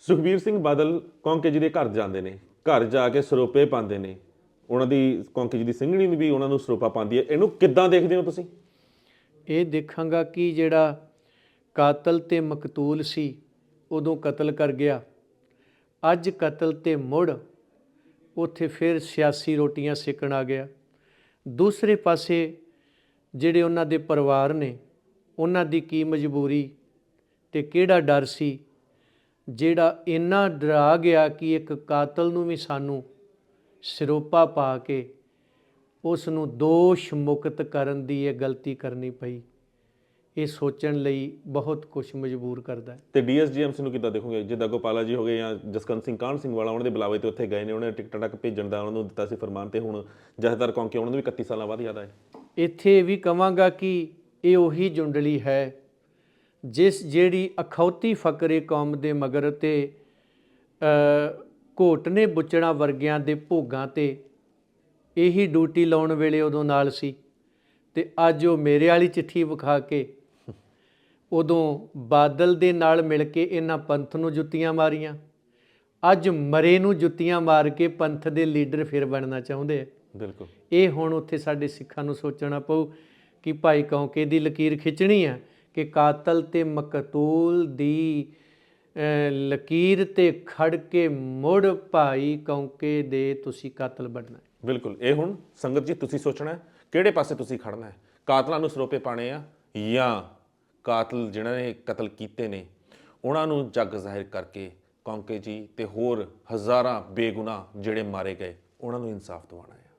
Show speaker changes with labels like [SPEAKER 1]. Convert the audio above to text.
[SPEAKER 1] ਸੁਖਬੀਰ ਸਿੰਘ ਬਾਦਲ ਕੌਂਕੇ ਜੀ ਦੇ ਘਰ ਜਾਂਦੇ ਨੇ, ਘਰ ਜਾ ਕੇ ਸਰੋਪੇ ਪਾਉਂਦੇ ਨੇ। ਉਹਨਾਂ ਦੀ, ਕੌਂਕੇ ਜੀ ਦੀ ਸਿੰਘਣੀ ਵੀ ਉਹਨਾਂ ਨੂੰ ਸਰੋਪਾ ਪਾਉਂਦੀ ਹੈ। ਇਹਨੂੰ ਕਿੱਦਾਂ ਦੇਖਦੇ ਹੋ ਤੁਸੀਂ?
[SPEAKER 2] ਇਹ ਦੇਖਾਂਗਾ ਕਿ ਜਿਹੜਾ ਕਾਤਲ ਤੇ ਮਕਤੂਲ ਸੀ, ਉਦੋਂ ਕਤਲ ਕਰ ਗਿਆ। ਅੱਜ ਕਤਲ ਤੇ ਮੁੜ ਉੱਥੇ ਫਿਰ ਸਿਆਸੀ ਰੋਟੀਆਂ ਸੇਕਣ ਆ ਗਿਆ। ਦੂਸਰੇ ਪਾਸੇ ਜਿਹੜੇ ਉਹਨਾਂ ਦੇ ਪਰਿਵਾਰ ਨੇ, ਉਹਨਾਂ ਦੀ ਕੀ ਮਜਬੂਰੀ ਤੇ ਕਿਹੜਾ ਡਰ ਸੀ ਜਿਹੜਾ ਇੰਨਾ ਡਰਾ ਗਿਆ ਕਿ ਇੱਕ ਕਾਤਲ ਨੂੰ ਵੀ ਸਾਨੂੰ ਸਿਰੋਪਾ ਪਾ ਕੇ ਉਸ ਨੂੰ ਦੋਸ਼ ਮੁਕਤ ਕਰਨ ਦੀ ਇਹ ਗਲਤੀ ਕਰਨੀ ਪਈ। ਇਹ ਸੋਚਣ ਲਈ ਬਹੁਤ ਕੁਝ ਮਜਬੂਰ ਕਰਦਾ ਹੈ।
[SPEAKER 1] ਤੇ ਡੀਐਸਜੀਐਮਸੀ ਨੂੰ ਕਿੱਦਾਂ ਦੇਖੋਗੇ? ਜਿੱਦਾਂ ਗੋਪਾਲਾ ਜੀ ਹੋ ਗਏ ਜਾਂ ਜਸਕੰਤ ਸਿੰਘ ਕਾਹਨ ਸਿੰਘ ਵਾਲਾ ਉਹਨਾਂ ਦੇ ਬੁਲਾਵੇ ਤੇ ਉੱਥੇ ਗਏ ਨੇ ਉਹਨੇ ਟਿਕਟਾਂ ਤੱਕ ਭੇਜਣ ਦਾ ਉਹਨਾਂ ਨੂੰ ਦਿੱਤਾ ਸੀ ਫਰਮਾਨ ਤੇ ਹੁਣ ਜਥੇਦਾਰ ਕੌਂਕੇ ਉਹਨਾਂ ਨੂੰ ਵੀ 31 ਸਾਲਾਂ ਬਾਅਦ ਯਾਦ ਆਏ।
[SPEAKER 2] ਇੱਥੇ ਵੀ ਕਵਾਂਗਾ ਕਿ ਇਹ ਉਹੀ ਜੁੰਡਲੀ ਹੈ ਜਿਸ ਜਿਹੜੀ ਅਖੌਤੀ ਫਕਰੇ ਕੌਮ ਦੇ ਮਗਰ ਤੇ ਘੋਟਨੇ ਬੁੱਚਣਾ ਵਰਗਿਆਂ ਦੇ ਭੋਗਾਂ ਤੇ ਇਹੀ ਡਿਊਟੀ ਲਾਉਣ ਵੇਲੇ ਉਦੋਂ ਨਾਲ ਸੀ ਤੇ ਅੱਜ ਉਹ ਮੇਰੇ ਵਾਲੀ ਚਿੱਠੀ ਵਿਖਾ ਕੇ ਉਦੋਂ ਬਾਦਲ ਦੇ ਨਾਲ ਮਿਲ ਕੇ ਇਹਨਾਂ ਪੰਥ ਨੂੰ ਜੁੱਤੀਆਂ ਮਾਰੀਆਂ। ਅੱਜ ਮਰੇ ਨੂੰ ਜੁੱਤੀਆਂ ਮਾਰ ਕੇ ਪੰਥ ਦੇ ਲੀਡਰ ਫਿਰ ਬਣਨਾ ਚਾਹੁੰਦੇ ਆ।
[SPEAKER 1] ਬਿਲਕੁਲ।
[SPEAKER 2] ਇਹ ਹੁਣ ਉੱਥੇ ਸਾਡੇ ਸਿੱਖਾਂ ਨੂੰ ਸੋਚਣਾ ਪਊ ਕਿ ਭਾਈ ਕੌਂਕੇ ਦੀ ਲਕੀਰ ਖਿੱਚਣੀ ਆ ਕਿ ਕਾਤਲ ਤੇ ਮਕਤੂਲ ਦੀ ਲਕੀਰ ਤੇ ਖੜ ਕੇ ਮੁੜ ਭਾਈ ਕੌਂਕੇ ਦੇ ਤੁਸੀਂ ਕਾਤਲ ਬਣਨਾ
[SPEAKER 1] ਬਿਲਕੁਲ, ਇਹ ਹੁਣ ਸੰਗਤ ਜੀ ਤੁਸੀਂ ਸੋਚਣਾ ਹੈ, ਕਿਹੜੇ ਪਾਸੇ ਤੁਸੀਂ ਖੜਨਾ ਹੈ? ਕਾਤਲਾਂ ਨੂੰ ਸਰੋਪੇ ਪਾਣੇ ਆ ਜਾਂ ਕਾਤਲ ਜਿਨ੍ਹਾਂ ਨੇ ਕਤਲ ਕੀਤੇ ਨੇ, ਉਹਨਾਂ ਨੂੰ ਜੱਗ ਜ਼ਾਹਿਰ ਕਰਕੇ ਕੌਂਕੇ ਜੀ ਤੇ ਹੋਰ ਹਜ਼ਾਰਾਂ ਬੇਗੁਨਾਹ ਜਿਹੜੇ ਮਾਰੇ ਗਏ, ਉਹਨਾਂ ਨੂੰ ਇਨਸਾਫ ਦਿਵਾਉਣਾ ਹੈ।